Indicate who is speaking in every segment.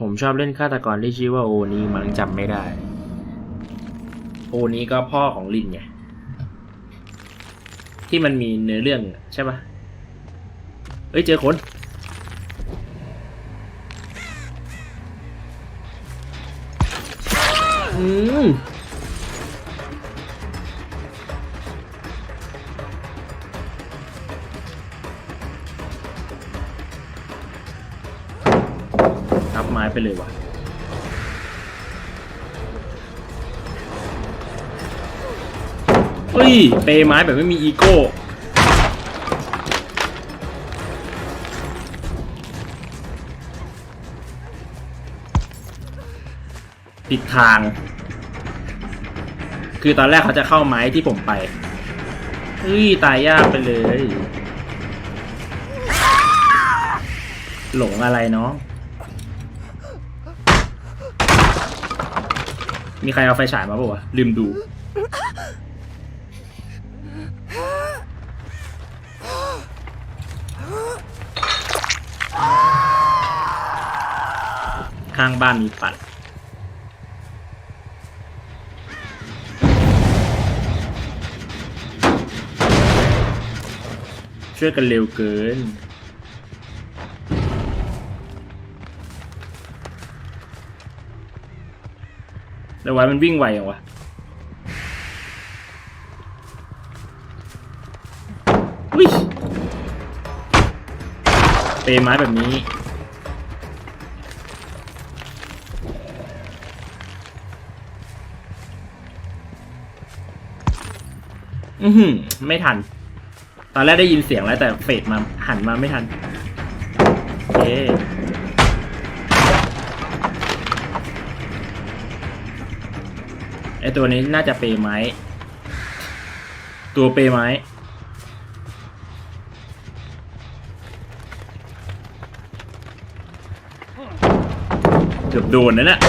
Speaker 1: ผมชอบเล่นฆาตกรที่ชื่อว่าโอนี้มันจำไม่ได้ โอนี้ก็พ่อของลินไง ที่มันมีเนื้อเรื่องใช่ปะเอ้ยเจอคนอืม ไม้ไปเลยว่ะเฮ้ย เปไม้แบบไม่มีอีโก้ ผิดทาง คือตอนแรกเขาจะเข้าไม้ที่ผมไป เฮ้ย ตายยากไปเลย หลงอะไรเนาะ มีใครเอาไฟฉายมาป่าวะลืมดู ข้างบ้านมีปัด ช่วยกันเร็วเกิน แต่ไว้มันวิ่งไวอย่างวะอุ้ยเปไม้แบบนี้อือหือไม่ทัน ตอนแรกได้ยินเสียงแล้วแต่เฟดมาหันมาไม่ทันโอเค ตัวนี้น่าจะเปไม้ ตัวเปไม้ เกือบโดนนะเนี่ย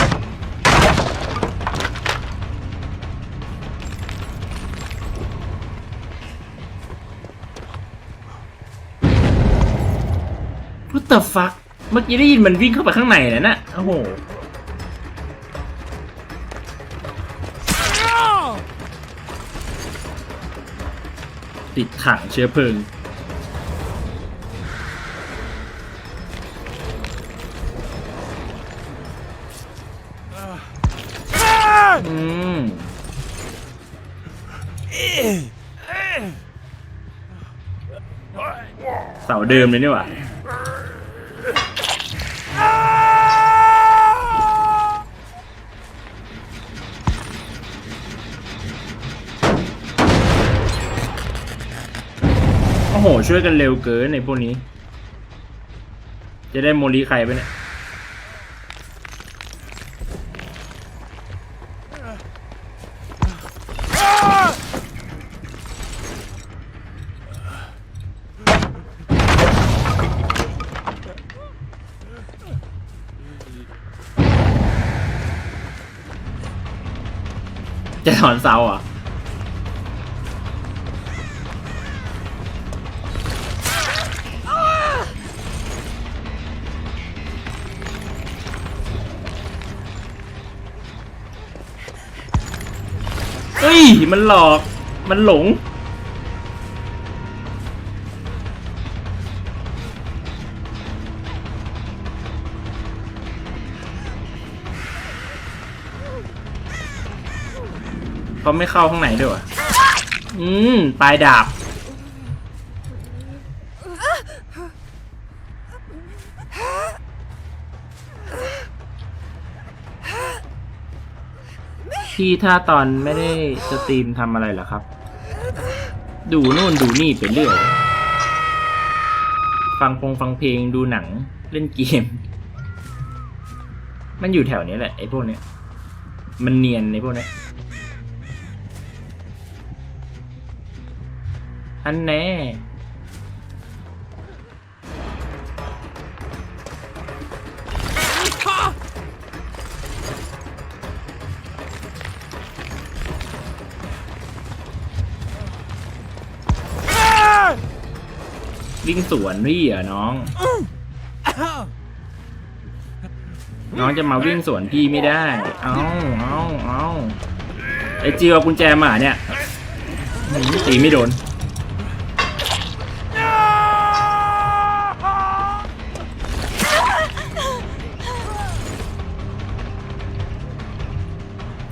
Speaker 1: พุตเตอร์ฟัก เมื่อกี้ได้ยินมันวิ่งเข้าไปข้างในเลยนะโอ้โห ติดถังเชื้อเพลิง อืม เสาเดิมเลยนี่หว่า อ้โห ช่วยกันเร็วเกินในพวกนี้ จะได้โมลีใครไปเนี่ยจะถอนเสาอะ ฮ้ย มันหลอก มันหลง เขาไม่เข้าข้างไหนด้วยวะอืม ปลายดาบ พี่ถ้าตอนไม่ได้สตรีมทำอะไรเหรอครับ ดูนู่นดูนี่ไปเรื่อย ฟังพงฟังเพลงดูหนังเล่นเกม มันอยู่แถวนี้แหละไอ้พวกเนี้ย มันเนียนไอ้พวกเนี้ย อันแน่ วิ่งสวนพี่เหรอน้อง น้องจะมาวิ่งสวนพี่ไม่ได้ เอาเอาเอาไอจิวเอากุญแจมาเนี่ยหืมตีไม่โดน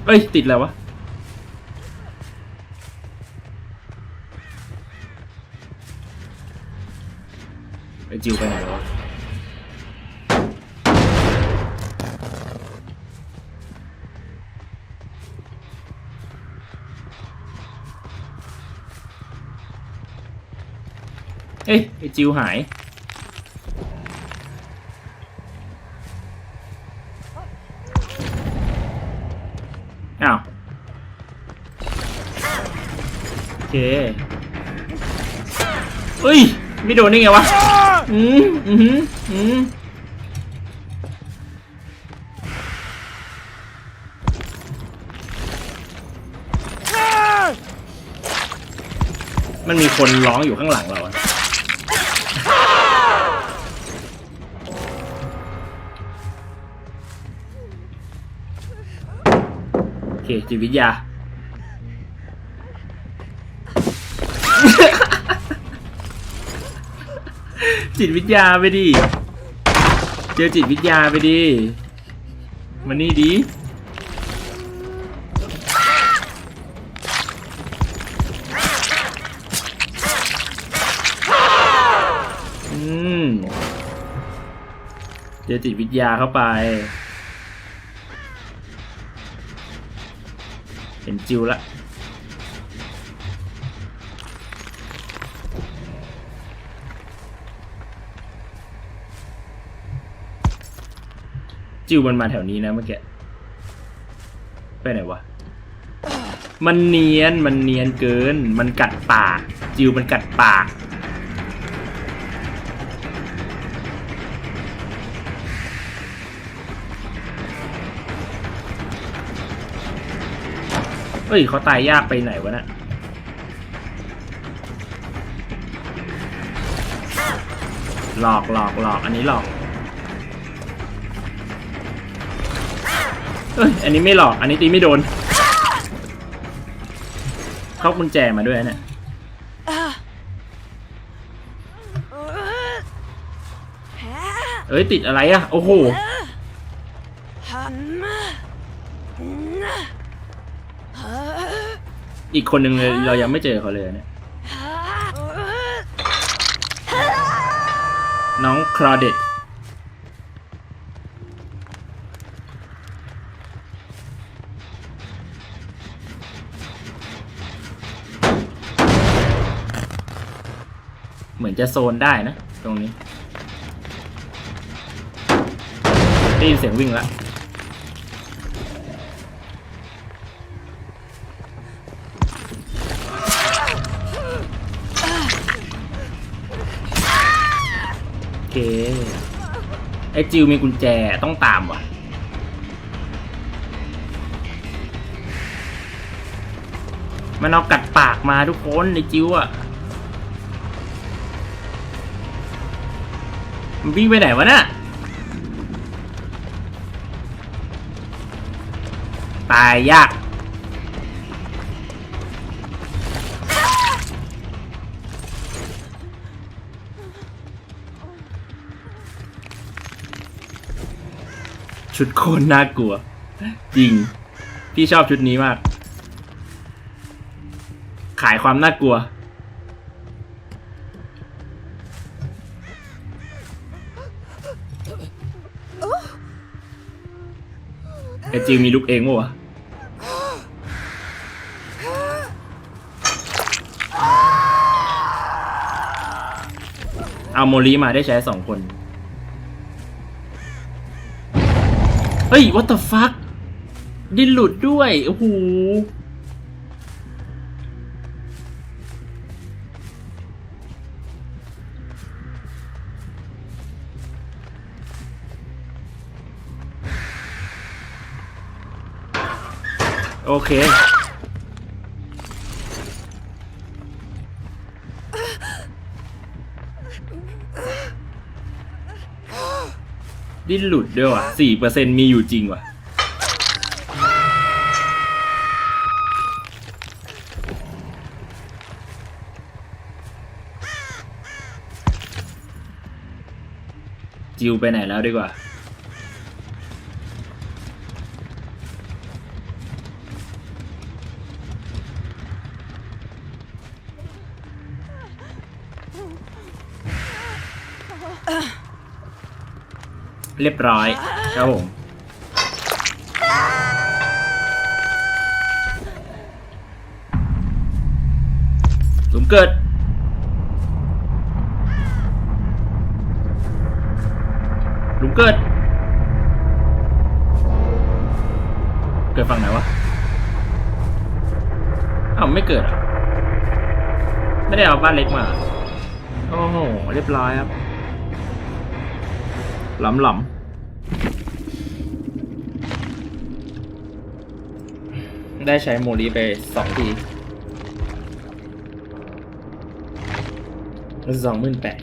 Speaker 1: เอ้ย ติดแล้ววะ จิวไปไหนแล้ววะเอ้ยไอจิวหาย อ้าว โอเคเฮ้ย ไม่โดนได้ไงวะ อืมอืมอืมมันมีคนร้องอยู่ข้างหลังเราอะโอเคจิตวิทยา จิตวิทยาไปดิ เจอจิตวิทยาไปดิมานี่ดิอืม เจอจิตวิทยาเข้าไปเห็นจิวละ จิวมันมาแถวนี้นะเมื่อกี้ไปไหนวะมันเนียนมันเนียนเกิน มันกัดปาก จิวมันกัดปาก เฮ้ยเขาตายยากไปไหนวะน่ะหลอกหลอกหลอกอันนี้หลอก เอ้ยอันนี้ไม่หลอก อันนี้ตีไม่โดน เข้ากุญแจมาด้วยนะเนี่ยเอ้ยติดอะไรอะโอ้โหอีกคนหนึ่งเลยเรายังไม่เจอเขาเลยเนี่ยน้องคลอเดต มือนจะโซนได้นะ ตรงนี้ได้ยินเสียงวิ่งล้วโอเคไอจิวมีกุญแจต้องตามว่ะมันเอากัดปากมาทุกคนไอจิวอะ มันวิ่งไปไหนวะน่ะตายยากชุดโคนน่ากลัว จริง พี่ชอบชุดนี้มาก ขายความน่ากลัว อจิวมีลุกเองวะเอาโมลีมาได้ใช้สองคน เฮ้ย what the fuck ดินหลุดด้วย โอ้โห โอเค ดิที่หลุดด้วยว่ะสี่เปอร์เซ็นมีอยู่จริงว่ะ จิวไปไหนแล้วดีกว่า เรียบร้อยครับผมสมเกิด หลุมเกิด เกิดฝั่งไหนวะ อ้าวไม่เกิดอะ ไม่ได้เอาบ้านเล็กมาอโอ้โห เรียบร้อยครับ หลำหลำได้ใช้โมลีไปสองทีสองหมื่นแปด